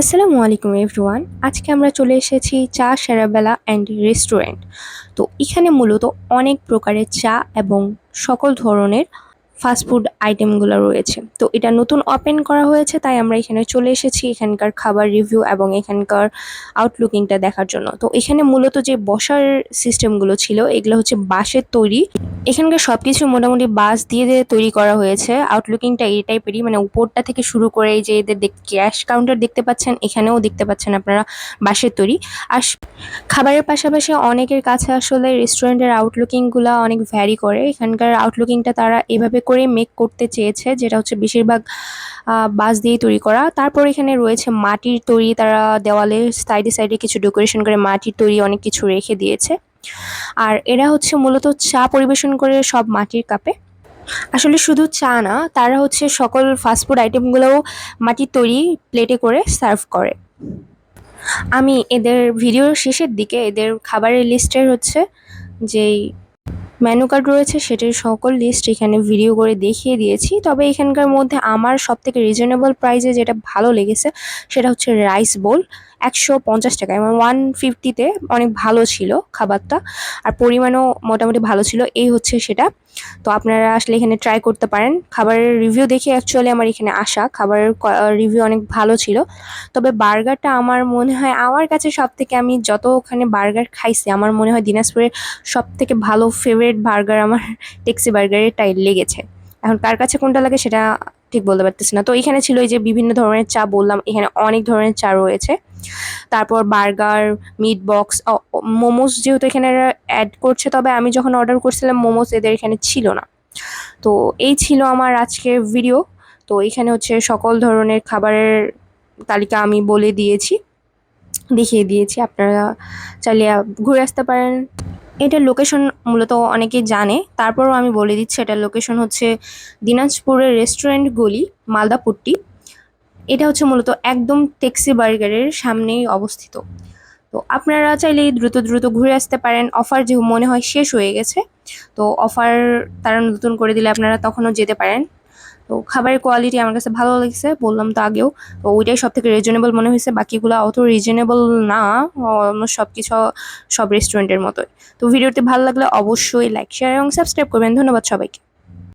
আসসালামু আলাইকুম এভরিওয়ান। আজকে আমরা চলে এসেছি চা সেরাবেলা অ্যান্ড রেস্টুরেন্ট। তো এখানে মূলত অনেক প্রকারের চা এবং সকল ধরনের ফাস্টফুড আইটেমগুলো রয়েছে। তো এটা নতুন ওপেন করা হয়েছে, তাই আমরা এখানে চলে এসেছি এখানকার খাবার রিভিউ এবং এখানকার আউটলুকিংটা দেখার জন্য। তো এখানে মূলত যে বসার সিস্টেমগুলো ছিল, এগুলো হচ্ছে বাঁশের তৈরি এখানকার সব কিছু মোটামুটি বাঁশ দিয়ে দিয়ে তৈরি করা হয়েছে। আউটলুকিংটা এই টাইপেরই মানে উপরটা থেকে শুরু করে এই যে এদের ক্যাশ কাউন্টার দেখতে পাচ্ছেন, এখানেও দেখতে পাচ্ছেন আপনারা বাঁশের তৈরি। আর খাবারের পাশাপাশি অনেকের কাছে আসলে রেস্টুরেন্টের আউটলুকিংগুলো অনেক ভ্যারি করে। এখানকার আউটলুকিংটা তারা এভাবে করে মেক করতে চেয়েছে, যেটা হচ্ছে বেশিরভাগ বাঁশ দিয়েই তৈরি করা। তারপর এখানে রয়েছে মাটির তৈরি, তারা দেওয়ালে সাইডে সাইডে কিছু ডেকোরেশন করে মাটির তৈরি অনেক কিছু রেখে দিয়েছে। আর এরা হচ্ছে মূলত চা পরিবেশন করে সব মাটির কাপে। আসলে শুধু চা না, তারা হচ্ছে সকল ফাস্টফুড আইটেমগুলোও মাটির তৈরি প্লেটে করে সার্ভ করে। আমি এদের ভিডিওর শেষের দিকে, এদের খাবারের লিস্টের হচ্ছে যেই মেনু কার্ড রয়েছে, সেটির সকল লিস্ট এখানে ভিডিও করে দেখিয়ে দিয়েছি। তবে এখানকার মধ্যে আমার সব থেকে রিজনেবল প্রাইসে যেটা ভালো লেগেছে, সেটা হচ্ছে রাইস বোল একশো পঞ্চাশ টাকা এবং ওয়ান ফিফটিতে অনেক ভালো ছিল খাবারটা, আর পরিমাণও মোটামুটি ভালো ছিল। এই হচ্ছে সেটা। তো আপনারা আসলে এখানে ট্রাই করতে পারেন। খাবারের রিভিউ দেখে অ্যাকচুয়ালি আমার এখানে আসা। খাবারের রিভিউ অনেক ভালো ছিল। তবে বার্গারটা আমার মনে হয়, আমার কাছে সব থেকে আমি যত ওখানে বার্গার খাইছি, আমার মনে হয় দিনাজপুরের সব থেকে ভালো ফেভারিট বার্গার আমার টেক্সি বার্গারেরটাই লেগেছে। এখন কার কাছে কোনটা লাগে সেটা ঠিক বলতে পারতেছি না। তো এখানে ছিল এই যে বিভিন্ন ধরনের চা বললাম, এখানে অনেক ধরনের চা রয়েছে। তারপর বার্গার মিট বক্স মোমোস যেহেতু এখানে অ্যাড করছে, তবে আমি যখন অর্ডার করছিলাম, মোমোস এদের এখানে ছিল না। তো এই ছিল আমার আজকের ভিডিও তো এখানে হচ্ছে সকল ধরনের খাবারের তালিকা আমি বলে দিয়েছি, দেখিয়ে দিয়েছি। আপনারা চাইলে ঘুরে আসতে পারেন। এটার লোকেশন মূলত অনেকে জানে। তারপরও আমি বলে দিচ্ছি, এটার লোকেশন হচ্ছে দিনাজপুরের রেস্টুরেন্ট গলি মালদাপুট্টি এটা হচ্ছে মূলত একদম টেক্সি বার্গারের সামনেই অবস্থিত। তো আপনারা চাইলে দ্রুত দ্রুত ঘুরে আসতে পারেন। অফার যে মনে হয় শেষ হয়ে গেছে, তো অফার তারা নতুন করে দিলে আপনারা তখনও যেতে পারেন। তো খাবারের কোয়ালিটি আমার কাছে ভালো লাগছে, বললাম তো আগেও। তো ওইটাই সব থেকে রিজনেবল মনে হয়েছে, বাকিগুলো অত রিজনেবল না, অন্য সব কিছু সব রেস্টুরেন্টের মতোই। তো ভিডিওটি ভালো লাগলে অবশ্যই লাইক শেয়ার এবং সাবস্ক্রাইব করবেন। ধন্যবাদ সবাইকে।